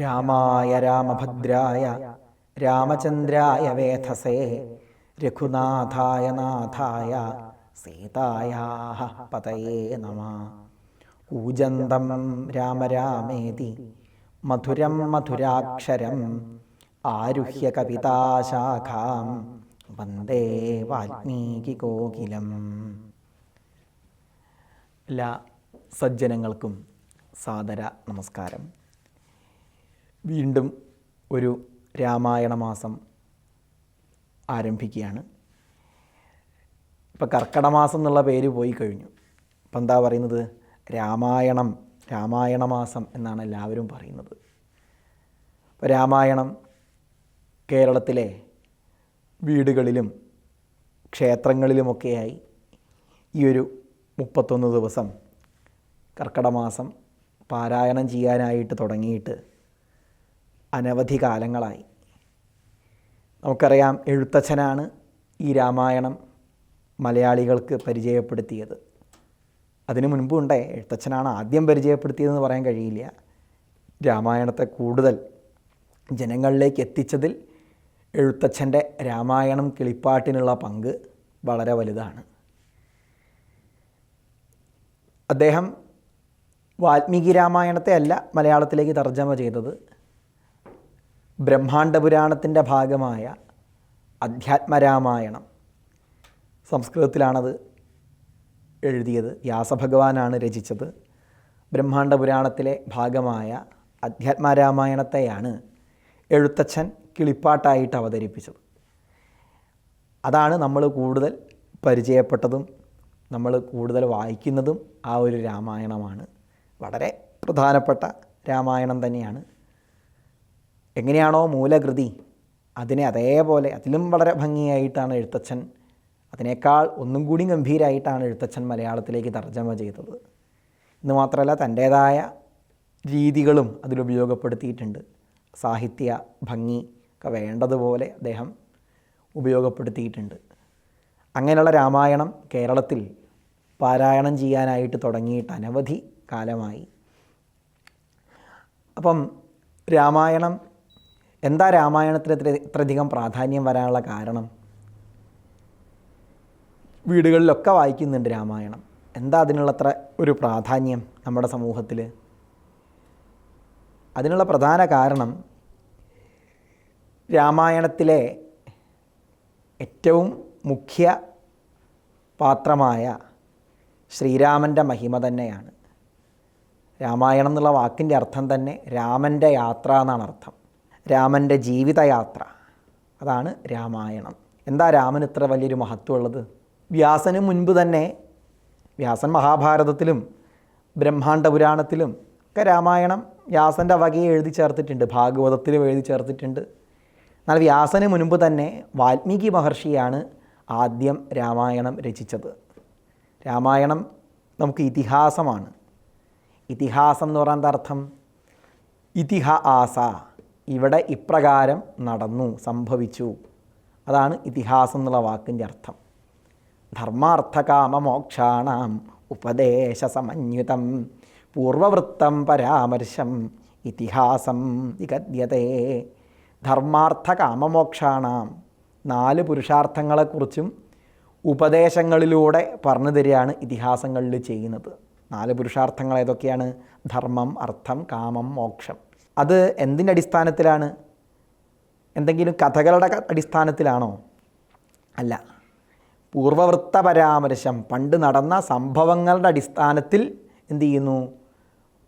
രാമായ രാമഭദ്രായ രാമചന്ദ്രായ വേധസേ രഘുനാഥായ നാഥായ സീതായാ പതയേ നമ. ഊജന്തം രാമരാമേതി മധുരം മധുരാക്ഷരം ആരുഹ്യ കവിതാശാഖാം വന്ദേ വാൽമീകി കോകിലം എല്ലാ സജ്ജനങ്ങൾക്കും സാദര നമസ്കാരം. വീണ്ടും ഒരു രാമായണ മാസം ആരംഭിക്കുകയാണ്. ഇപ്പം കർക്കടമാസം എന്നുള്ള പേര് പോയി കഴിഞ്ഞു. ഇപ്പം എന്താ പറയുന്നത്? രാമായണം രാമായണ മാസം എന്നാണ് എല്ലാവരും പറയുന്നത്. ഇപ്പോൾ രാമായണം കേരളത്തിലെ വീടുകളിലും ക്ഷേത്രങ്ങളിലുമൊക്കെയായി ഈ ഒരു മുപ്പത്തൊന്ന് ദിവസം കർക്കടമാസം പാരായണം ചെയ്യാനായിട്ട് തുടങ്ങിയിട്ട് അനവധി കാലങ്ങളായി. നമുക്കറിയാം എഴുത്തച്ഛനാണ് ഈ രാമായണം മലയാളികൾക്ക് പരിചയപ്പെടുത്തിയത്. അതിനു മുൻപുണ്ടേ എഴുത്തച്ഛനാണ് ആദ്യം പരിചയപ്പെടുത്തിയതെന്ന് പറയാൻ കഴിയില്ല. രാമായണത്തെ കൂടുതൽ ജനങ്ങളിലേക്ക് എത്തിച്ചതിൽ എഴുത്തച്ഛന്റെ രാമായണം കിളിപ്പാട്ടിനുള്ള പങ്ക് വളരെ വലുതാണ്. അദ്ദേഹം വാൽമീകി രാമായണത്തെ അല്ല മലയാളത്തിലേക്ക് തർജമ ചെയ്തത്. ബ്രഹ്മാണ്ഡ പുരാണത്തിന്റെ ഭാഗമായ അധ്യാത്മരാമായണം. സംസ്കൃതത്തിലാണത് എഴുതിയത്. വ്യാസഭഗവാനാണ് രചിച്ചത്. ബ്രഹ്മാണ്ഡ പുരാണത്തിലെ ഭാഗമായ അധ്യാത്മരാമായണത്തെയാണ് എഴുത്തച്ഛൻ കിളിപ്പാട്ടായിട്ട് അവതരിപ്പിച്ചത്. അതാണ് നമ്മൾ കൂടുതൽ പരിചയപ്പെട്ടതും നമ്മൾ കൂടുതൽ വായിക്കുന്നതും ആ ഒരു രാമായണമാണ്. വളരെ പ്രധാനപ്പെട്ട രാമായണം തന്നെയാണ്. എങ്ങനെയാണോ മൂലകൃതി അതിനെ അതേപോലെ അതിലും വളരെ ഭംഗിയായിട്ടാണ് എഴുത്തച്ഛൻ അതിനേക്കാൾ ഒന്നും കൂടി ഗംഭീരമായിട്ടാണ് എഴുത്തച്ഛൻ മലയാളത്തിലേക്ക് തർജമ ചെയ്തത്. ഇന്ന് മാത്രമല്ല തന്റേതായ രീതികളും അതിലുപയോഗപ്പെടുത്തിയിട്ടുണ്ട് സാഹിത്യ ഭംഗി ഒക്കെ വേണ്ടതുപോലെ അദ്ദേഹം ഉപയോഗപ്പെടുത്തിയിട്ടുണ്ട്. അങ്ങനെയുള്ള രാമായണം കേരളത്തിൽ പാരായണം ചെയ്യാനായിട്ട് തുടങ്ങിയിട്ട് അനവധി കാലമായി. അപ്പം രാമായണം എന്താ രാമായണത്തിന് ഇത്ര ഇത്രയധികം പ്രാധാന്യം വരാനുള്ള കാരണം? വീടുകളിലൊക്കെ വായിക്കുന്നുണ്ട് രാമായണം. എന്താ അതിനുള്ളത്ര ഒരു പ്രാധാന്യം നമ്മുടെ സമൂഹത്തിൽ അതിനുള്ള പ്രധാന കാരണം രാമായണത്തിലെ ഏറ്റവും മുഖ്യ പാത്രമായ ശ്രീരാമന്റെ മഹിമ തന്നെയാണ്. രാമായണം എന്നുള്ള വാക്കിന്റെ അർത്ഥം തന്നെ രാമന്റെ യാത്ര എന്നാണ് അർത്ഥം. രാമന്റെ ജീവിതയാത്ര. അതാണ് രാമായണം. എന്താ രാമന് ഇത്ര വലിയൊരു മഹത്വമുള്ളത്? വ്യാസന് മുൻപ് തന്നെ വ്യാസൻ മഹാഭാരതത്തിലും ബ്രഹ്മാണ്ഡ പുരാണത്തിലും ഒക്കെ രാമായണം വ്യാസന്റെ വകയെ എഴുതി ചേർത്തിട്ടുണ്ട് ഭാഗവതത്തിലും എഴുതി ചേർത്തിട്ടുണ്ട്. എന്നാൽ വ്യാസന് മുൻപ് തന്നെ വാൽമീകി മഹർഷിയാണ് ആദ്യം രാമായണം രചിച്ചത്. രാമായണം നമുക്ക് ഇതിഹാസമാണ്. ഇതിഹാസം എന്ന് പറയുന്നത് അർത്ഥം? ഇതിഹ ആസ. ഇവിടെ ഇപ്രകാരം നടന്നു സംഭവിച്ചു. അതാണ് ഇതിഹാസം എന്നുള്ള വാക്കിന്റെ അർത്ഥം. ധർമാർത്ഥകാമമോക്ഷാണാം ഉപദേശ സമന്യുതം പൂർവവൃത്തം പരാമർശം ഇതിഹാസം നിഗദ്യതേ ധർമാർത്ഥ കാമമോക്ഷാണാം നാല് പുരുഷാർത്ഥങ്ങളെക്കുറിച്ചും ഉപദേശങ്ങളിലൂടെ പറഞ്ഞു തരികയാണ് ഇതിഹാസങ്ങളിൽ ചെയ്യുന്നത്. നാല് പുരുഷാർത്ഥങ്ങൾ ഏതൊക്കെയാണ്? ധർമ്മം അർത്ഥം കാമം മോക്ഷം. അത് എന്തിന്റെ അടിസ്ഥാനത്തിലാണ്? എന്തെങ്കിലും കഥകളുടെ അടിസ്ഥാനത്തിലാണോ? അല്ല. പൂർവവൃത്ത പരാമർശം പണ്ട് നടന്ന സംഭവങ്ങളുടെ അടിസ്ഥാനത്തിൽ എന്തു ചെയ്യുന്നു?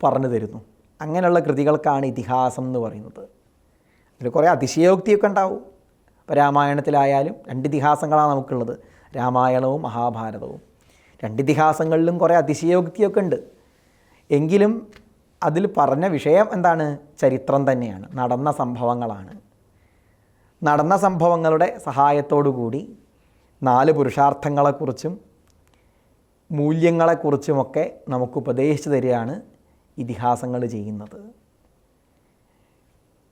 പറഞ്ഞു തരുന്നു. അങ്ങനെയുള്ള കൃതികൾക്കാണ് ഇതിഹാസം എന്ന് പറയുന്നത്. അതിൽ കുറേ അതിശയോക്തിയൊക്കെ ഉണ്ടാവും. ഇപ്പോൾ രാമായണത്തിലായാലും രണ്ട് ഇതിഹാസങ്ങളാണ് നമുക്കുള്ളത്. രാമായണവും മഹാഭാരതവും. രണ്ട് ഇതിഹാസങ്ങളിലും കുറേ അതിശയോക്തിയൊക്കെ ഉണ്ട്. എങ്കിലും അതിൽ പറഞ്ഞ വിഷയം എന്താണ്? ചരിത്രം തന്നെയാണ്. നടന്ന സംഭവങ്ങളാണ്. നടന്ന സംഭവങ്ങളുടെ കൂടി നാല് പുരുഷാർത്ഥങ്ങളെക്കുറിച്ചും മൂല്യങ്ങളെക്കുറിച്ചുമൊക്കെ നമുക്ക് ഉപദേശിച്ചു തരികയാണ് ഇതിഹാസങ്ങൾ ചെയ്യുന്നത്.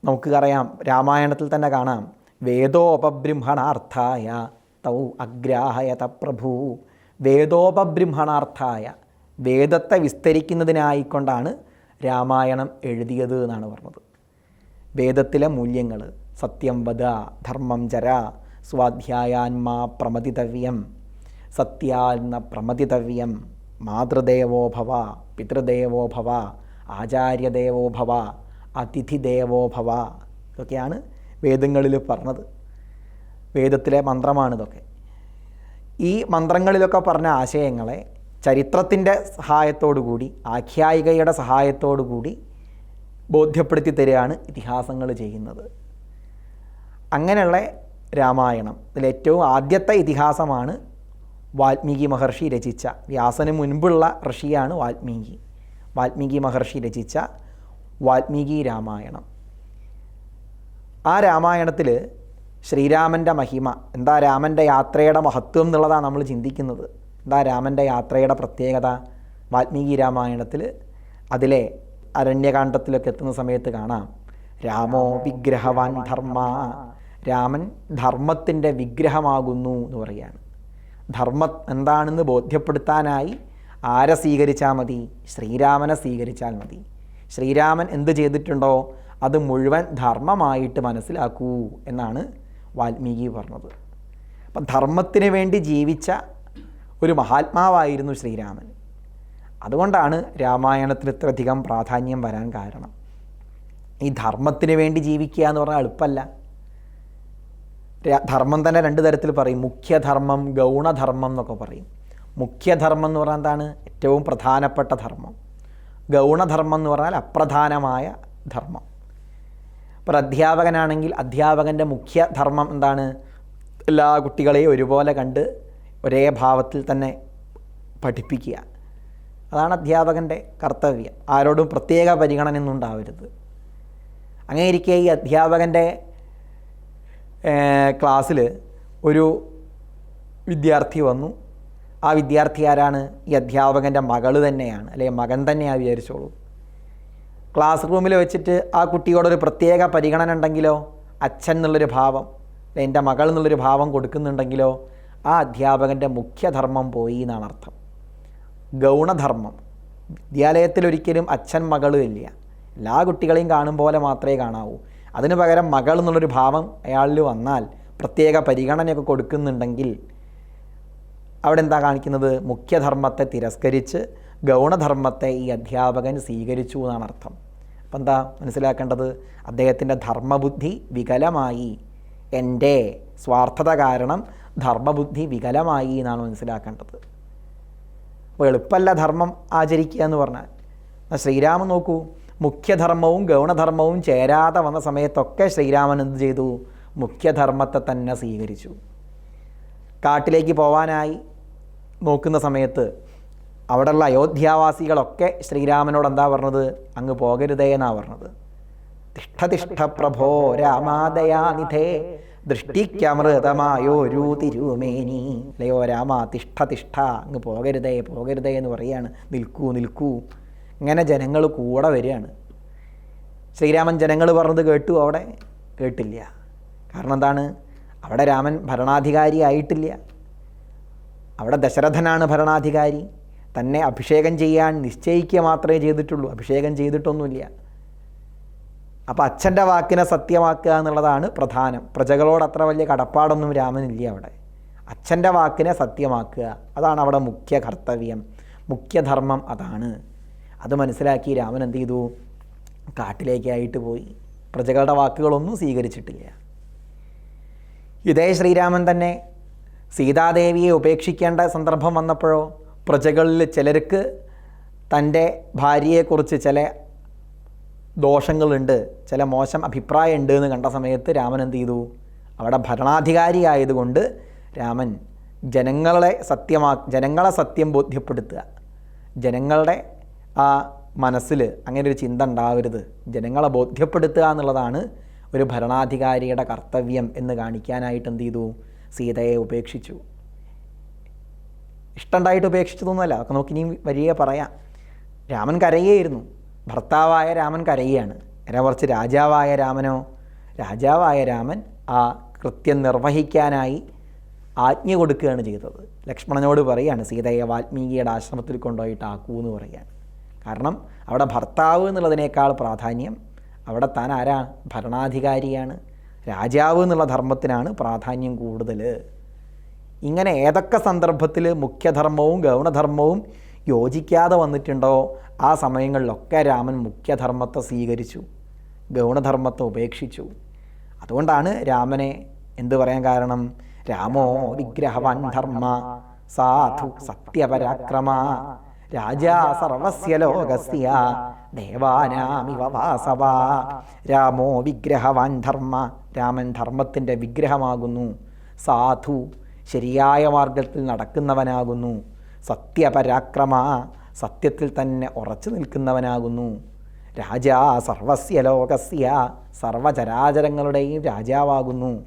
നമുക്കറിയാം രാമായണത്തിൽ തന്നെ കാണാം. വേദോപബ്രഹ്മണാർത്ഥായ തൗ അഗ്രാഹയത പ്രഭു. വേദോപബ്രഹ്മണാർത്ഥായ വേദത്തെ വിസ്തരിക്കുന്നതിനായിക്കൊണ്ടാണ് രാമായണം എഴുതിയത് എന്നാണ് പറഞ്ഞത്. വേദത്തിലെ മൂല്യങ്ങൾ സത്യം വധ ധർമ്മം ചര സ്വാധ്യായാന്മാ പ്രമതിതവ്യം സത്യാന്ന പ്രമതിതവ്യം മാതൃദേവോഭവ പിതൃദേവോഭവ ആചാര്യദേവോഭവ അതിഥിദേവോഭവ ഇതൊക്കെയാണ് വേദങ്ങളിൽ പറഞ്ഞത്. വേദത്തിലെ മന്ത്രമാണിതൊക്കെ ഈ മന്ത്രങ്ങളിലൊക്കെ പറഞ്ഞ ആശയങ്ങളെ ചരിത്രത്തിന്റെ സഹായത്തോടു കൂടി ആഖ്യായികയുടെ സഹായത്തോടു കൂടി ബോധ്യപ്പെടുത്തി തരികയാണ് ഇതിഹാസങ്ങൾ ചെയ്യുന്നത്. അങ്ങനെയുള്ള രാമായണം ഇതിലേറ്റവും ആദ്യത്തെ ഇതിഹാസമാണ് വാൽമീകി മഹർഷി രചിച്ച. വ്യാസന് മുൻപുള്ള ഋഷിയാണ് വാൽമീകി. വാൽമീകി മഹർഷി രചിച്ച വാൽമീകി രാമായണം. ആ രാമായണത്തിൽ ശ്രീരാമന്റെ മഹിമ എന്താ രാമന്റെ യാത്രയുടെ മഹത്വം എന്നുള്ളതാണ് നമ്മൾ ചിന്തിക്കുന്നത്. എന്താ രാമന്റെ യാത്രയുടെ പ്രത്യേകത. വാൽമീകി രാമായണത്തിൽ അതിലെ അരണ്യകാന്ഡത്തിലൊക്കെ എത്തുന്ന സമയത്ത് കാണാം. രാമോ വിഗ്രഹവാൻ ധർമ്മ. രാമൻ ധർമ്മത്തിന്റെ വിഗ്രഹമാകുന്നു എന്ന് പറയുകയാണ്. ധർമ്മം എന്താണെന്ന് ബോധ്യപ്പെടുത്താനായി ആരെ സ്വീകരിച്ചാൽ മതി? ശ്രീരാമനെ സ്വീകരിച്ചാൽ മതി. ശ്രീരാമൻ എന്ത് ചെയ്തിട്ടുണ്ടോ അത് മുഴുവൻ ധർമ്മമായിട്ട് മനസ്സിലാക്കൂ എന്നാണ് വാൽമീകി പറഞ്ഞത്. അപ്പം ധർമ്മത്തിന് വേണ്ടി ജീവിച്ച ഒരു മഹാത്മാവായിരുന്നു ശ്രീരാമൻ. അതുകൊണ്ടാണ് രാമായണത്തിന് ഇത്രയധികം പ്രാധാന്യം വരാൻ കാരണം. ഈ ധർമ്മത്തിന് വേണ്ടി ജീവിക്കുക എന്ന് പറഞ്ഞാൽ എളുപ്പമല്ല. ധർമ്മം തന്നെ രണ്ട് തരത്തിൽ പറയും. മുഖ്യധർമ്മം ഗൗണധർമ്മം എന്നൊക്കെ പറയും. മുഖ്യധർമ്മം എന്ന് പറഞ്ഞാൽ എന്താണ്? ഏറ്റവും പ്രധാനപ്പെട്ട ധർമ്മം. ഗൗണധർമ്മം എന്ന് പറഞ്ഞാൽ അപ്രധാനമായ ധർമ്മം. ഇപ്പോൾ അധ്യാപകനാണെങ്കിൽ അധ്യാപകന്റെ മുഖ്യ ധർമ്മം എന്താണ്? എല്ലാ കുട്ടികളെയും ഒരുപോലെ കണ്ട് ഒരേ ഭാവത്തിൽ തന്നെ പഠിപ്പിക്കുക. അതാണ് അധ്യാപകന്റെ കർത്തവ്യം. ആരോടും പ്രത്യേക പരിഗണനയൊന്നും ഉണ്ടാവരുത് അങ്ങനെ ഇരിക്കെ ഈ അധ്യാപകന്റെ ക്ലാസ്സിൽ ഒരു വിദ്യാർത്ഥി വന്നു. ആ വിദ്യാർത്ഥി ആരാണ്? ഈ അധ്യാപകന്റെ മകൾ തന്നെയാണ് അല്ലെങ്കിൽ മകൻ തന്നെയാണ് വിചാരിച്ചോളൂ. ക്ലാസ് റൂമിൽ വെച്ചിട്ട് ആ കുട്ടിയോടൊരു പ്രത്യേക പരിഗണന ഉണ്ടെങ്കിലോ? അച്ഛൻ എന്നുള്ളൊരു ഭാവം എന്റെ മകൾ എന്നുള്ളൊരു ഭാവം കൊടുക്കുന്നുണ്ടെങ്കിലോ? ആ അധ്യാപകന്റെ മുഖ്യധർമ്മം പോയി എന്നാണ് അർത്ഥം. ഗൗണധർമ്മം. വിദ്യാലയത്തിൽ ഒരിക്കലും അച്ഛൻ മകളും ഇല്ല. എല്ലാ കുട്ടികളെയും കാണും പോലെ മാത്രമേ കാണാവൂ. അതിന് പകരം മകൾ എന്നുള്ളൊരു ഭാവം അയാളിൽ വന്നാൽ പ്രത്യേക പരിഗണനയൊക്കെ കൊടുക്കുന്നുണ്ടെങ്കിൽ അവിടെ എന്താ കാണിക്കുന്നത്? മുഖ്യധർമ്മത്തെ തിരസ്കരിച്ച് ഗൗണധർമ്മത്തെ ഈ അധ്യാപകൻ സ്വീകരിച്ചു എന്നാണ് അർത്ഥം. അപ്പം എന്താ മനസ്സിലാക്കേണ്ടത്? അദ്ദേഹത്തിന്റെ ധർമ്മബുദ്ധി വികലമായി. എന്റെ സ്വാർത്ഥത കാരണം ധർമ്മബുദ്ധി വികലമായി എന്നാണ് മനസ്സിലാക്കേണ്ടത്. അപ്പോൾ എളുപ്പമല്ല ധർമ്മം ആചരിക്കുക എന്ന് പറഞ്ഞാൽ. എന്നാൽ ശ്രീരാമൻ നോക്കൂ മുഖ്യധർമ്മവും ഗൗണധർമ്മവും ചേരാതെ വന്ന സമയത്തൊക്കെ ശ്രീരാമൻ എന്ത് ചെയ്തു? മുഖ്യധർമ്മത്തെ തന്നെ സ്വീകരിച്ചു. കാട്ടിലേക്ക് പോവാനായി നോക്കുന്ന സമയത്ത് അവിടെയുള്ള അയോധ്യാവാസികളൊക്കെ ശ്രീരാമനോട് എന്താ പറഞ്ഞത്? അങ്ങ് പോകരുതേ എന്നാണ് പറഞ്ഞത്. തിഷ്ഠതിഷ്ഠ പ്രഭോ രാമാദയാനിധേ ദൃഷ്ടിക്കമൃതമായോരു തിരുമേനി. അല്ലയോ രാമ തിഷ്ഠ തിഷ്ഠ അങ്ങ് പോകരുതേ പോകരുതേ എന്ന് പറയാണ്. നിൽക്കൂ നിൽക്കൂ. ഇങ്ങനെ ജനങ്ങൾ കൂടെ വരികയാണ്. ശ്രീരാമൻ ജനങ്ങൾ പറഞ്ഞത് കേട്ടു അവിടെ കേട്ടില്ല. കാരണം എന്താണ്? അവിടെ രാമൻ ഭരണാധികാരി ആയിട്ടില്ല. അവിടെ ദശരഥനാണ് ഭരണാധികാരി. തന്നെ അഭിഷേകം ചെയ്യാൻ നിശ്ചയിക്കുക മാത്രമേ ചെയ്തിട്ടുള്ളൂ. അഭിഷേകം ചെയ്തിട്ടൊന്നുമില്ല. അപ്പോൾ അച്ഛന്റെ വാക്കിനെ സത്യമാക്കുക എന്നുള്ളതാണ് പ്രധാനം. പ്രജകളോട് അത്ര വലിയ കടപ്പാടൊന്നും രാമനില്ല അവിടെ? അച്ഛന്റെ വാക്കിനെ സത്യമാക്കുക അതാണ് അവിടെ മുഖ്യ കർത്തവ്യം മുഖ്യധർമ്മം അതാണ്. അത് മനസ്സിലാക്കി രാമൻ എന്ത് ചെയ്തു? കാട്ടിലേക്കായിട്ട് പോയി. പ്രജകളുടെ വാക്കുകളൊന്നും സ്വീകരിച്ചിട്ടില്ല. ഇതേ ശ്രീരാമൻ തന്നെ സീതാദേവിയെ ഉപേക്ഷിക്കേണ്ട സന്ദർഭം വന്നപ്പോഴോ പ്രജകളിൽ ചിലർക്ക് തന്റെ ഭാര്യയെക്കുറിച്ച് ചില ദോഷങ്ങളുണ്ട് ചില മോശം അഭിപ്രായം ഉണ്ട് എന്ന് കണ്ട സമയത്ത് രാമൻ എന്ത് ചെയ്തു? അവിടെ ഭരണാധികാരി ആയതുകൊണ്ട് രാമൻ ജനങ്ങളെ സത്യമാ ജനങ്ങളെ സത്യം ബോധ്യപ്പെടുത്തുക. ജനങ്ങളുടെ ആ മനസ്സിൽ അങ്ങനെ ഒരു ചിന്ത ഉണ്ടാവരുത്. ജനങ്ങളെ ബോധ്യപ്പെടുത്തുക എന്നുള്ളതാണ് ഒരു ഭരണാധികാരിയുടെ കർത്തവ്യം എന്ന് കാണിക്കാനായിട്ട് എന്ത് ചെയ്തു? സീതയെ ഉപേക്ഷിച്ചു. ഇഷ്ടമുണ്ടായിട്ട് ഉപേക്ഷിച്ചതൊന്നുമല്ല. അതൊക്കെ നോക്കി ഇനി വരികയെ പറയാം. രാമൻ കരയുകയായിരുന്നു. ഭർത്താവായ രാമൻ കരയുകയാണ്. നേരെ കുറച്ച് രാജാവായ രാമനോ? രാജാവായ രാമൻ ആ കൃത്യം നിർവഹിക്കാനായി ആജ്ഞ കൊടുക്കുകയാണ് ചെയ്തത്. ലക്ഷ്മണനോട് പറയുകയാണ് സീതയെ വാൽമീകിയുടെ ആശ്രമത്തിൽ കൊണ്ടുപോയിട്ട് ആക്കൂ എന്ന് പറയുകയാണ് കാരണം അവിടെ ഭർത്താവ് എന്നുള്ളതിനേക്കാൾ പ്രാധാന്യം അവിടെ താൻ ആരാ? ഭരണാധികാരിയാണ്. രാജാവ് എന്നുള്ള ധർമ്മത്തിനാണ് പ്രാധാന്യം കൂടുതൽ ഇങ്ങനെ ഏതൊക്കെ സന്ദർഭത്തിൽ മുഖ്യധർമ്മവും ഗൗണധർമ്മവും യോജിക്കാതെ വന്നിട്ടുണ്ടോ? ആ സമയങ്ങളിലൊക്കെ രാമൻ മുഖ്യധർമ്മത്തെ സ്വീകരിച്ചു ഗൗണധർമ്മത്തെ ഉപേക്ഷിച്ചു. അതുകൊണ്ടാണ് രാമനെ എന്തു പറയാൻ കാരണം? രാമോ വിഗ്രഹവാൻ ധർമ്മ സാധു സത്യപരാക്രമ രാജാ സർവസ്യ ലോകസ്യ ദേവാനാമിവ വാസവ. രാമോ വിഗ്രഹവാൻ ധർമ്മ രാമൻ ധർമ്മത്തിന്റെ വിഗ്രഹമാകുന്നു. സാധു ശരിയായ മാർഗത്തിൽ നടക്കുന്നവനാകുന്നു. സത്യപരാക്രമ സത്യത്തിൽ തന്നെ ഉറച്ചു നിൽക്കുന്നവനാകുന്നു. രാജാ സർവസ്യ ലോകസ്യ സർവചരാചരങ്ങളുടെയും രാജാവാകുന്നു.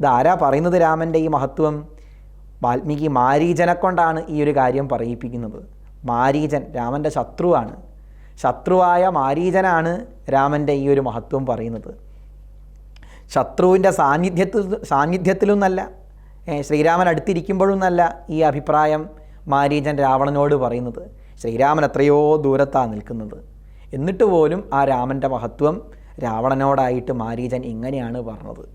ഇതാരാ പറയുന്നത് രാമന്റെ ഈ മഹത്വം? വാൽമീകി മാരീജനെ കൊണ്ടാണ് ഈ ഒരു കാര്യം പറയിപ്പിക്കുന്നത്. മാരീജൻ രാമന്റെ ശത്രുവാണ്. ശത്രുവായ മാരീജനാണ് രാമന്റെ ഈ ഒരു മഹത്വം പറയുന്നത്. ശത്രുവിന്റെ സാന്നിധ്യത്തിൽ സാന്നിധ്യത്തിലും നല്ല ഏ, ശ്രീരാമൻ അടുത്തിരിക്കുമ്പോഴൊന്നല്ല ഈ അഭിപ്രായം മാരീചൻ രാവണനോട് പറയുന്നത്. ശ്രീരാമൻ എത്രയോ ദൂരത്താണ് നിൽക്കുന്നത്. എന്നിട്ട് പോലും ആ രാമന്റെ മഹത്വം രാവണനോടായിട്ട് മാരീചൻ ഇങ്ങനെയാണ് പറഞ്ഞത്.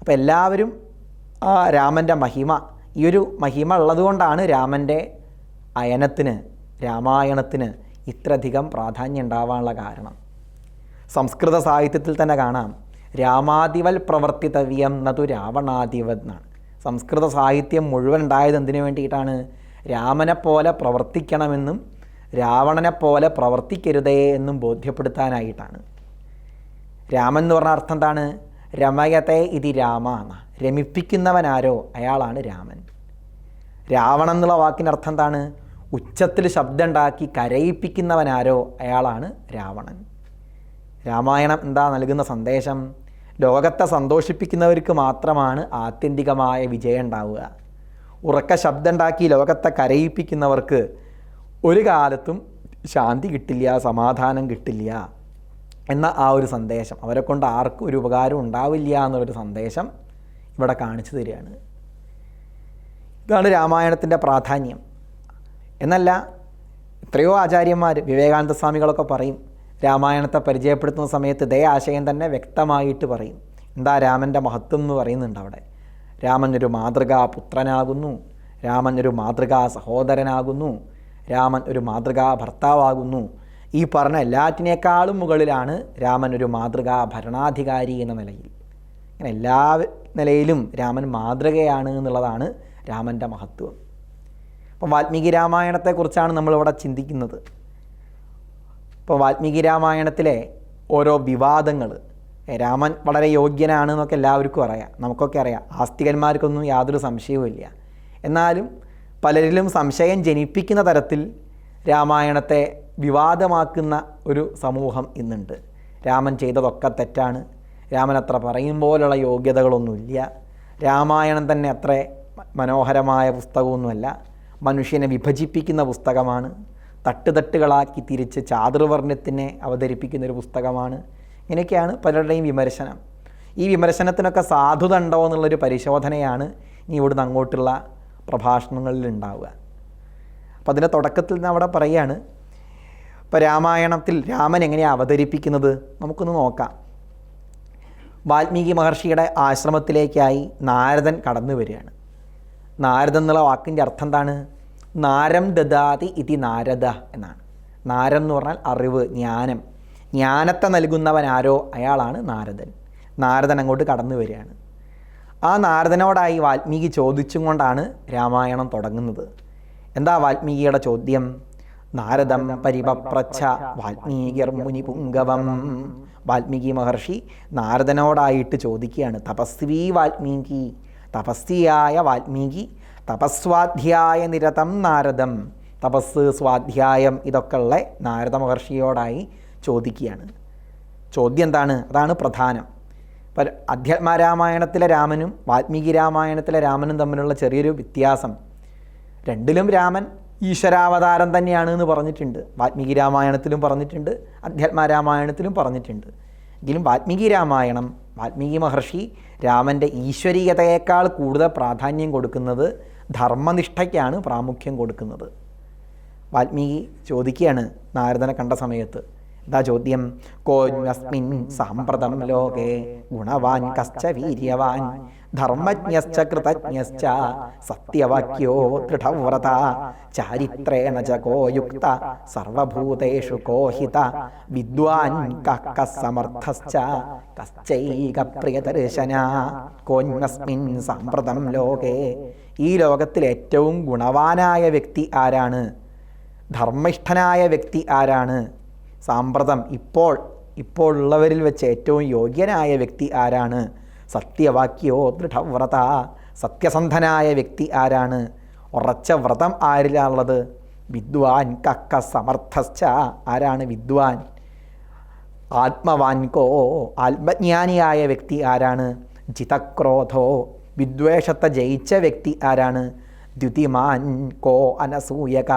അപ്പോൾ എല്ലാവരും ആ രാമന്റെ മഹിമ ഈ ഒരു മഹിമ ഉള്ളതുകൊണ്ടാണ് രാമന്റെ അയനത്തിന് രാമായണത്തിന് ഇത്രയധികം പ്രാധാന്യം ഉണ്ടാവാനുള്ള കാരണം. സംസ്കൃത സാഹിത്യത്തിൽ തന്നെ കാണാം. രാമാദിവൽ പ്രവർത്തിതവ്യം നതു രാവണാദിവത് എന്നാണ് സംസ്കൃത സാഹിത്യം മുഴുവൻ ഉണ്ടായത് എന്തിനു വേണ്ടിയിട്ടാണ്? രാമനെ പോലെ പ്രവർത്തിക്കണമെന്നും രാവണനെ പോലെ പ്രവർത്തിക്കരുതേ എന്നും ബോധ്യപ്പെടുത്താനായിട്ടാണ്. രാമൻ എന്ന് പറഞ്ഞ അർത്ഥം എന്താണ്? രമയത്തെ ഇതി രാമ രമിപ്പിക്കുന്നവനാരോ അയാളാണ് രാമൻ. രാവണൻ എന്നുള്ള വാക്കിന്റെ അർത്ഥം എന്താണ്? ഉച്ചത്തിൽ ശബ്ദം ഉണ്ടാക്കി കരയിപ്പിക്കുന്നവനാരോ അയാളാണ് രാവണൻ. രാമായണം എന്താ നൽകുന്ന സന്ദേശം? ലോകത്തെ സന്തോഷിപ്പിക്കുന്നവർക്ക് മാത്രമാണ് ആത്യന്തികമായ വിജയം ഉണ്ടാവുക. ഉറക്ക ശബ്ദം ഉണ്ടാക്കി ലോകത്തെ കരയിപ്പിക്കുന്നവർക്ക് ഒരു കാലത്തും ശാന്തി കിട്ടില്ല സമാധാനം കിട്ടില്ല എന്ന ആ ഒരു സന്ദേശം. അവരെ കൊണ്ട് ആർക്കും ഒരു ഉപകാരം ഉണ്ടാവില്ല എന്നുള്ളൊരു സന്ദേശം ഇവിടെ കാണിച്ചു തരികയാണ്. ഇതാണ് രാമായണത്തിന്റെ പ്രാധാന്യം. എന്നല്ല എത്രയോ ആചാര്യന്മാർ വിവേകാനന്ദ സ്വാമികളൊക്കെ പറയും രാമായണത്തെ പരിചയപ്പെടുത്തുന്ന സമയത്ത് ഇതേ ആശയം തന്നെ വ്യക്തമായിട്ട് പറയും. എന്താ രാമന്റെ മഹത്വം എന്ന് പറയുന്നുണ്ട് അവിടെ. രാമൻ ഒരു മാതൃകാ പുത്രനാകുന്നു. രാമൻ ഒരു മാതൃകാ സഹോദരനാകുന്നു. രാമൻ ഒരു മാതൃകാ ഭർത്താവാകുന്നു. ഈ പറഞ്ഞ എല്ലാറ്റിനേക്കാളും മുകളിലാണ് രാമൻ ഒരു മാതൃകാ ഭരണാധികാരി എന്ന നിലയിൽ. അങ്ങനെ എല്ലാ നിലയിലും രാമൻ മാതൃകയാണ് എന്നുള്ളതാണ് രാമന്റെ മഹത്വം. അപ്പം വാൽമീകി രാമായണത്തെക്കുറിച്ചാണ് നമ്മളിവിടെ ചിന്തിക്കുന്നത്. ഇപ്പോൾ വാൽമീകി രാമായണത്തിലെ ഓരോ വിവാദങ്ങൾ രാമൻ വളരെ യോഗ്യനാണ് എന്നൊക്കെ എല്ലാവർക്കും അറിയാം. നമുക്കൊക്കെ അറിയാം. ആസ്തികന്മാർക്കൊന്നും യാതൊരു സംശയവുമില്ല എന്നാലും പലരിലും സംശയം ജനിപ്പിക്കുന്ന തരത്തിൽ രാമായണത്തെ വിവാദമാക്കുന്ന ഒരു സമൂഹം ഇന്നുണ്ട്. രാമൻ ചെയ്തതൊക്കെ തെറ്റാണ്. രാമൻ അത്ര പറയും പോലുള്ള യോഗ്യതകളൊന്നുമില്ല. രാമായണം തന്നെ അത്ര മനോഹരമായ പുസ്തകമൊന്നുമല്ല. മനുഷ്യനെ വിഭജിപ്പിക്കുന്ന പുസ്തകമാണ്. തട്ടുതട്ടുകളാക്കി തിരിച്ച് ചാതുർവർണത്തിനെ അവതരിപ്പിക്കുന്ന ഒരു പുസ്തകമാണ്. ഇങ്ങനെയൊക്കെയാണ് പലരുടെയും വിമർശനം. ഈ വിമർശനത്തിനൊക്കെ സാധുത ഉണ്ടോ എന്നുള്ളൊരു പരിശോധനയാണ് ഇനി ഇവിടുന്ന് അങ്ങോട്ടുള്ള പ്രഭാഷണങ്ങളിൽ ഉണ്ടാവുക. അപ്പം അതിന്റെ തുടക്കത്തിൽ നിന്ന് അവിടെ പറയുകയാണ് ഇപ്പോൾ രാമായണത്തിൽ രാമൻ എങ്ങനെയാണ് അവതരിപ്പിക്കുന്നത്? നമുക്കൊന്ന് നോക്കാം. വാൽമീകി മഹർഷിയുടെ ആശ്രമത്തിലേക്കായി നാരദൻ കടന്നു വരികയാണ്. നാരദൻ എന്നുള്ള വാക്കിന്റെ അർത്ഥം എന്താണ്? നാരം ദദാതി ഇതി നാരദ എന്നാണ്. നാരം എന്ന് പറഞ്ഞാൽ അറിവ് ജ്ഞാനം. ജ്ഞാനത്തെ നൽകുന്നവനാരോ അയാളാണ് നാരദൻ. നാരദൻ അങ്ങോട്ട് കടന്നു വരികയാണ്. ആ നാരദനോടായി വാൽമീകി ചോദിച്ചും കൊണ്ടാണ് രാമായണം തുടങ്ങുന്നത്. എന്താ വാൽമീകിയുടെ ചോദ്യം? നാരദം പരിപപ്രച്ഛ വാൽമീകിർ മുനി പുങ്കവം വാൽമീകി മഹർഷി നാരദനോടായിട്ട് ചോദിക്കുകയാണ്. തപസ്വി വാൽമീകി തപസ്വിയായ വാൽമീകി തപസ്വാധ്യായ നിരതം നാരദം. തപസ് സ്വാധ്യായം ഇതൊക്കെ ഉള്ള നാരദ മഹർഷിയോടായി ചോദിക്കുകയാണ്. ചോദ്യം എന്താണ് അതാണ് പ്രധാനം. ഇപ്പം അധ്യാത്മരാമായണത്തിലെ രാമനും വാൽമീകി രാമായണത്തിലെ രാമനും തമ്മിലുള്ള ചെറിയൊരു വ്യത്യാസം. രണ്ടിലും രാമൻ ഈശ്വരാവതാരം തന്നെയാണ് എന്ന് പറഞ്ഞിട്ടുണ്ട്. വാൽമീകി രാമായണത്തിലും പറഞ്ഞിട്ടുണ്ട് അധ്യാത്മരാമായണത്തിലും പറഞ്ഞിട്ടുണ്ട്. എങ്കിലും വാൽമീകി രാമായണം വാൽമീകി മഹർഷി രാമന്റെ ഈശ്വരീയതയേക്കാൾ കൂടുതൽ പ്രാധാന്യം കൊടുക്കുന്നത് ധർമ്മനിഷ്ഠയ്ക്കാണ് പ്രാമുഖ്യം കൊടുക്കുന്നത്. വാൽമീകി ചോദിക്കുകയാണ് നാരദനെ കണ്ട സമയത്ത്. എന്താ ചോദ്യം. കോസ്മിൻ സാമ്പ്രതം ലോകേ ഗുണവാൻ കശ്ച വീര്യവാൻ ധർമ്മജ്ഞശ്ച കൃതജ്ഞശ്ച സത്യവാക്യോ ദൃഢവ്രത ചാരിത്രേണ യുക്ത സർവഭൂതേഷു കോഹിത വിദ്വാൻ കക്ക സമർത്ഥശ്ച കശ്ചൈക പ്രിയദർശന കോന്മസ്മിൻ സാമ്പ്രതം ലോകേ. ഈ ലോകത്തിൽ ഏറ്റവും ഗുണവാനായ വ്യക്തി ആരാണ്? ധർമ്മിഷ്ഠനായ വ്യക്തി ആരാണ്? സാമ്പ്രതം ഇപ്പോൾ ഇപ്പോൾ ഉള്ളവരിൽ വെച്ച് ഏറ്റവും യോഗ്യനായ വ്യക്തി ആരാണ്? സത്യവാക്യോ ദൃഢവ്രത സത്യസന്ധനായ വ്യക്തി ആരാണ്? ഉറച്ച വ്രതം ആരിലാണുള്ളത്? വിദ്വാൻ കക്ക സമർത്ഥശ്ച. ആരാണ് വിദ്വാൻ? ആത്മവാൻകോ ആത്മജ്ഞാനിയായ വ്യക്തി ആരാണ്? ജിതക്രോധോ വിദ്വേഷത്തെ ജയിച്ച വ്യക്തി ആരാണ്? ദ്യുതിമാൻ കോ അനസൂയക.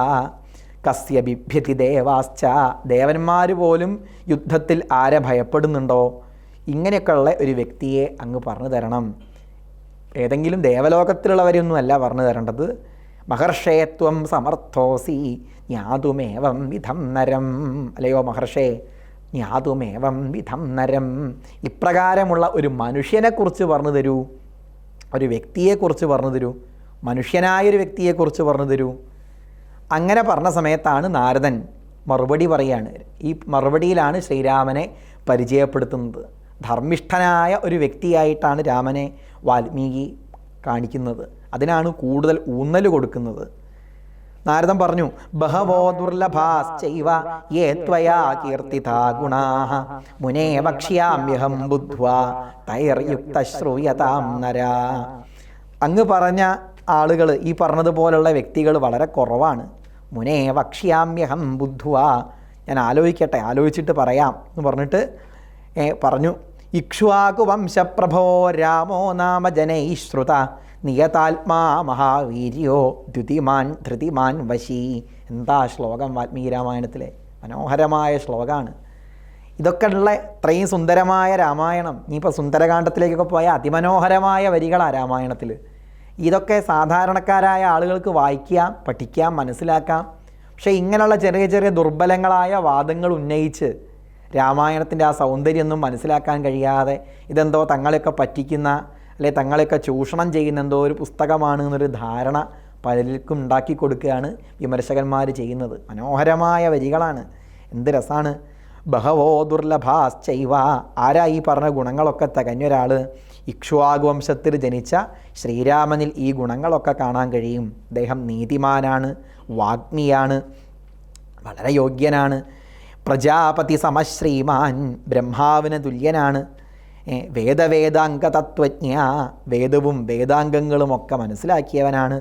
കസ്യ ബിഭ്യതി ദേവാശ്ച ദേവന്മാർ പോലും യുദ്ധത്തിൽ ആരെ ഭയപ്പെടുന്നുണ്ടോ? ഇങ്ങനെയൊക്കെയുള്ള ഒരു വ്യക്തിയെ അങ്ങ് പറഞ്ഞു തരണം. ഏതെങ്കിലും ദേവലോകത്തിലുള്ളവരെയൊന്നും അല്ല പറഞ്ഞു തരേണ്ടത്. മഹർഷേത്വം സമർത്ഥോസി ജ്ഞാതുമേവം വിധം നരം. അല്ലയോ മഹർഷേ ജ്ഞാതുമേവം വിധം നരം. ഇപ്രകാരമുള്ള ഒരു മനുഷ്യനെക്കുറിച്ച് പറഞ്ഞു തരൂ. ഒരു വ്യക്തിയെക്കുറിച്ച് പറഞ്ഞു തരൂ. മനുഷ്യനായൊരു വ്യക്തിയെക്കുറിച്ച് പറഞ്ഞു തരൂ. അങ്ങനെ പറഞ്ഞ സമയത്താണ് നാരദൻ മറുപടി പറയാണ്. ഈ മറുപടിയിലാണ് ശ്രീരാമനെ പരിചയപ്പെടുത്തുന്നത്. ധർമ്മിഷ്ഠനായ ഒരു വ്യക്തിയായിട്ടാണ് രാമനെ വാൽമീകി കാണിക്കുന്നത്. അതിനാണ് കൂടുതൽ ഊന്നൽ കൊടുക്കുന്നത്. നാരദം പറഞ്ഞു ബഹവോ ദുർലഭാശ്ചൈവ യേ ത്വയാ കീർത്തിതാ മുനേ അങ്ങ് പറഞ്ഞ ആളുകൾ ഈ പറഞ്ഞതുപോലുള്ള വ്യക്തികൾ വളരെ കുറവാണ്. മുനേ വക്ഷ്യാമ്യഹം ബുദ്ധ്വാ. ഞാൻ ആലോചിക്കട്ടെ ആലോചിച്ചിട്ട് പറയാം എന്ന് പറഞ്ഞിട്ട് പറഞ്ഞു. ഇക്ഷ്വാകു വംശപ്രഭോ രാമോ നാമ ജനൈശ്രുത നിയതാത്മാ മഹാവീര്യോ ദ്യുതിമാൻ ധൃതിമാൻ വശി. എന്താ ശ്ലോകം വാൽമീകി രാമായണത്തിലെ? മനോഹരമായ ശ്ലോകമാണ് ഇതൊക്കെ ഉള്ള ഇത്രയും സുന്ദരമായ രാമായണം. ഇനിയിപ്പോൾ സുന്ദരകാന്ഡത്തിലേക്കൊക്കെ പോയ അതിമനോഹരമായ വരികളാണ് രാമായണത്തിൽ ഇതൊക്കെ സാധാരണക്കാരായ ആളുകൾക്ക് വായിക്കാം പഠിക്കാം മനസ്സിലാക്കാം. പക്ഷേ ഇങ്ങനെയുള്ള ചെറിയ ചെറിയ ദുർബലങ്ങളായ വാദങ്ങൾ ഉന്നയിച്ച് രാമായണത്തിന്റെ ആ സൗന്ദര്യമൊന്നും മനസ്സിലാക്കാൻ കഴിയാതെ ഇതെന്തോ തങ്ങളെയൊക്കെ പറ്റിക്കുന്ന അല്ലെ തങ്ങളെയൊക്കെ ചൂഷണം ചെയ്യുന്ന എന്തോ ഒരു പുസ്തകമാണ് എന്നൊരു ധാരണ പലർക്കും ഉണ്ടാക്കി കൊടുക്കുകയാണ് വിമർശകന്മാർ ചെയ്യുന്നത്. മനോഹരമായ വരികളാണ്. എന്ത് രസമാണ് ബഹവോ ദുർലഭാശ്ചൈവ. ആരാ ഈ പറഞ്ഞ ഗുണങ്ങളൊക്കെ തികഞ്ഞൊരാൾ ഇക്ഷുവാഗുവംശത്തിൽ ജനിച്ച ശ്രീരാമനിൽ ഈ ഗുണങ്ങളൊക്കെ കാണാൻ കഴിയും. അദ്ദേഹം നീതിമാനാണ് വാഗ്മിയാണ് വളരെ യോഗ്യനാണ്. പ്രജാപതി സമശ്രീമാൻ ബ്രഹ്മാവിന് തുല്യനാണ്. വേദവേദാംഗ തത്വജ്ഞ വേദവും വേദാംഗങ്ങളുമൊക്കെ മനസ്സിലാക്കിയവനാണ്.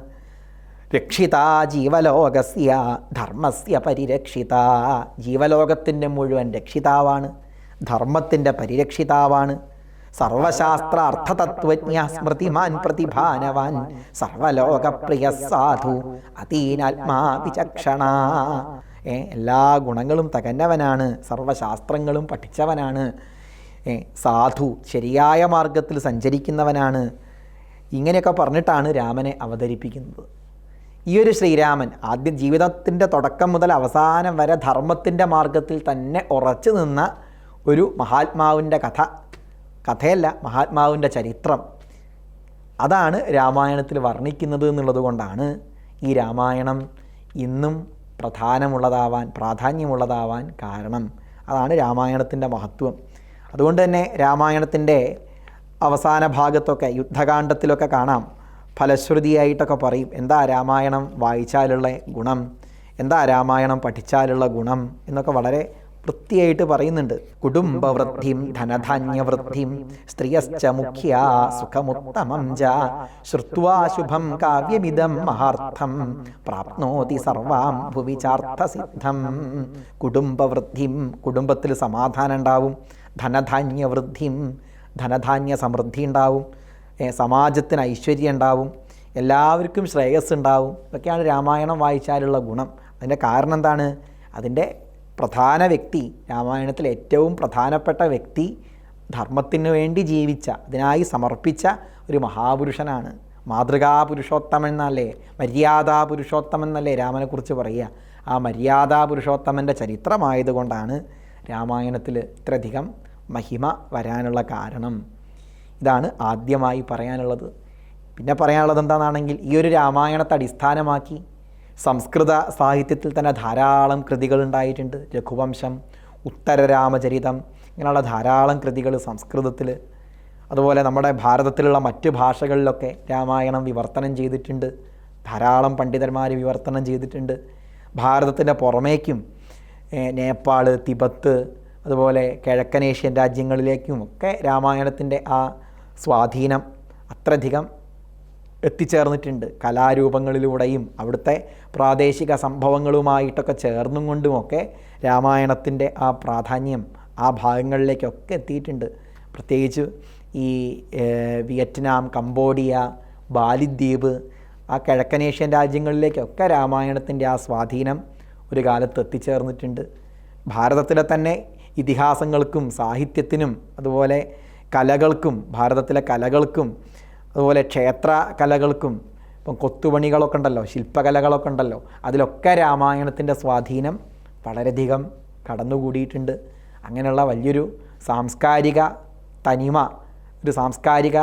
രക്ഷിത ജീവലോകസ്യ ധർമ്മസ്യ പരിരക്ഷിത. ജീവലോകത്തിന്റെ മുഴുവൻ രക്ഷിതാവാണ് ധർമ്മത്തിന്റെ പരിരക്ഷിതാവാണ്. സർവശാസ്ത്ര അർത്ഥതത്വജ്ഞ സ്മൃതിമാൻ പ്രതിഭാനവാൻ സർവലോകപ്രിയ സാധു അതീനാത്മാ വിചക്ഷണ എല്ലാ ഗുണങ്ങളും തകന്നവനാണ് സർവശാസ്ത്രങ്ങളും പഠിച്ചവനാണ് സാധു ശരിയായ മാർഗത്തിൽ സഞ്ചരിക്കുന്നവനാണ്. ഇങ്ങനെയൊക്കെ പറഞ്ഞിട്ടാണ് രാമനെ അവതരിപ്പിക്കുന്നത്. ഈ ഒരു ശ്രീരാമൻ ആദ്യ ജീവിതത്തിന്റെ തുടക്കം മുതൽ അവസാനം വരെ ധർമ്മത്തിന്റെ മാർഗത്തിൽ തന്നെ ഉറച്ചു നിന്ന ഒരു മഹാത്മാവിന്റെ കഥ. കഥയല്ല മഹാത്മാവിന്റെ ചരിത്രം. അതാണ് രാമായണത്തിൽ വർണിക്കുന്നത് എന്നുള്ളത് കൊണ്ടാണ് ഈ രാമായണം ഇന്നും പ്രധാനമുള്ളതാവാൻ പ്രാധാന്യമുള്ളതാവാൻ കാരണം. അതാണ് രാമായണത്തിന്റെ മഹത്വം. അതുകൊണ്ട് തന്നെ രാമായണത്തിന്റെ അവസാന ഭാഗത്തൊക്കെ യുദ്ധകാന്ഡത്തിലൊക്കെ കാണാം. ഫലശ്രുതിയായിട്ടൊക്കെ പറയും എന്താ രാമായണം വായിച്ചാലുള്ള ഗുണം? എന്താ രാമായണം പഠിച്ചാലുള്ള ഗുണം? എന്നൊക്കെ വളരെ വൃത്തിയായിട്ട് പറയുന്നുണ്ട്. കുടുംബവൃദ്ധിം ധനധാന്യവൃദ്ധിം സ്ത്രീയശ്ച മുഖ്യ സുഖമുത്തമം ച ശ്രുത്വാ ശുഭം കാവ്യമിതം മഹാർത്ഥം പ്രാപ്നോതി സർവാം ഭുവി ചാർത്ഥസിദ്ധം. കുടുംബവൃദ്ധിം കുടുംബത്തിൽ സമാധാനം ഉണ്ടാവും. ധനധാന്യവൃദ്ധിം ധനധാന്യ സമൃദ്ധി ഉണ്ടാവും. സമാജത്തിന് ഐശ്വര്യം ഉണ്ടാവും. എല്ലാവർക്കും ശ്രേയസ് ഉണ്ടാവും. ഇതൊക്കെയാണ് രാമായണം വായിച്ചാലുള്ള ഗുണം. അതിന്റെ കാരണം എന്താണ്? അതിന്റെ പ്രധാന വ്യക്തി രാമായണത്തിൽ ഏറ്റവും പ്രധാനപ്പെട്ട വ്യക്തി ധർമ്മത്തിന് വേണ്ടി ജീവിച്ച അതിനായി സമർപ്പിച്ച ഒരു മഹാപുരുഷനാണ്. മാതൃകാ പുരുഷോത്തമൻ എന്നല്ലേ മര്യാദാ പുരുഷോത്തമൻ എന്നല്ലേ രാമനെക്കുറിച്ച് പറയുക. ആ മര്യാദാ പുരുഷോത്തമന്റെ ചരിത്രമായതുകൊണ്ടാണ് രാമായണത്തിൽ ഇത്രയധികം മഹിമ വരാനുള്ള കാരണം. ഇതാണ് ആദ്യമായി പറയാനുള്ളത്. പിന്നെ പറയാനുള്ളത് എന്താണെന്നാണെങ്കിൽ ഈ ഒരു രാമായണത്തെ അടിസ്ഥാനമാക്കി സംസ്കൃത സാഹിത്യത്തിൽ തന്നെ ധാരാളം കൃതികൾ ഉണ്ടായിട്ടുണ്ട്. രഘുവംശം ഉത്തരരാമചരിതം ഇങ്ങനെയുള്ള ധാരാളം കൃതികൾ സംസ്കൃതത്തിൽ. അതുപോലെ നമ്മുടെ ഭാരതത്തിലുള്ള മറ്റ് ഭാഷകളിലൊക്കെ രാമായണം വിവർത്തനം ചെയ്തിട്ടുണ്ട്. ധാരാളം പണ്ഡിതന്മാർ വിവർത്തനം ചെയ്തിട്ടുണ്ട്. ഭാരതത്തിന്റെ പുറമേക്കും നേപ്പാൾ തിബത്ത് അതുപോലെ കിഴക്കനേഷ്യൻ രാജ്യങ്ങളിലേക്കും ഒക്കെ രാമായണത്തിന്റെ ആ സ്വാധീനം അത്രയധികം എത്തിച്ചേർന്നിട്ടുണ്ട്. കലാരൂപങ്ങളിലൂടെയും അവിടുത്തെ പ്രാദേശിക സംഭവങ്ങളുമായിട്ടൊക്കെ ചേർന്നും കൊണ്ടുമൊക്കെ രാമായണത്തിന്റെ ആ പ്രാധാന്യം ആ ഭാഗങ്ങളിലേക്കൊക്കെ എത്തിയിട്ടുണ്ട്. പ്രത്യേകിച്ച് ഈ വിയറ്റ്നാം കംബോഡിയ ബാലിദ്വീപ് ആ കിഴക്കനേഷ്യൻ രാജ്യങ്ങളിലേക്കൊക്കെ രാമായണത്തിന്റെ ആ സ്വാധീനം ഒരു കാലത്ത് എത്തിച്ചേർന്നിട്ടുണ്ട്. ഭാരതത്തിലെ തന്നെ ഇതിഹാസങ്ങൾക്കും സാഹിത്യത്തിനും അതുപോലെ കലകൾക്കും ഭാരതത്തിലെ കലകൾക്കും അതുപോലെ ക്ഷേത്ര കലകൾക്കും ഇപ്പം കൊത്തുപണികളൊക്കെ ഉണ്ടല്ലോ ശില്പകലകളൊക്കെ ഉണ്ടല്ലോ അതിലൊക്കെ രാമായണത്തിന്റെ സ്വാധീനം വളരെയധികം കടന്നുകൂടിയിട്ടുണ്ട്. അങ്ങനെയുള്ള വലിയൊരു സാംസ്കാരിക തനിമ ഒരു സാംസ്കാരിക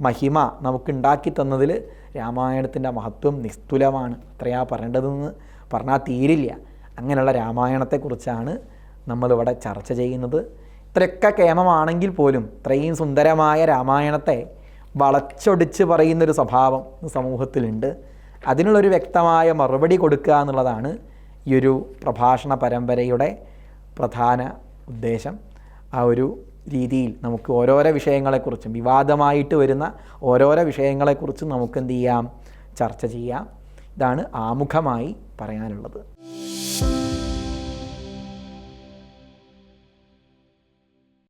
മഹിമ നമുക്ക് ഉണ്ടാക്കി തന്നതിൽ രാമായണത്തിന്റെ മഹത്വം നിസ്തുലമാണ്. അത്രയാ പറയേണ്ടതെന്ന് പറഞ്ഞാൽ തീരില്ല. അങ്ങനെയുള്ള രാമായണത്തെക്കുറിച്ചാണ് നമ്മളിവിടെ ചർച്ച ചെയ്യുന്നത്. ഇത്രയൊക്കെ കേമമാണെങ്കിൽ പോലും ഇത്രയും സുന്ദരമായ രാമായണത്തെ വളച്ചൊടിച്ച് പറയുന്നൊരു സ്വഭാവം സമൂഹത്തിലുണ്ട്. അതിനുള്ളൊരു വ്യക്തമായ മറുപടി കൊടുക്കുക എന്നുള്ളതാണ് ഈ ഒരു പ്രഭാഷണ പരമ്പരയുടെ പ്രധാന ഉദ്ദേശം. ആ ഒരു രീതിയിൽ നമുക്ക് ഓരോരോ വിഷയങ്ങളെക്കുറിച്ചും വിവാദമായിട്ട് വരുന്ന ഓരോരോ വിഷയങ്ങളെക്കുറിച്ചും നമുക്ക് എന്ത് ചെയ്യാം? ചർച്ച ചെയ്യാം. ഇതാണ് ആമുഖമായി പറയാനുള്ളത്.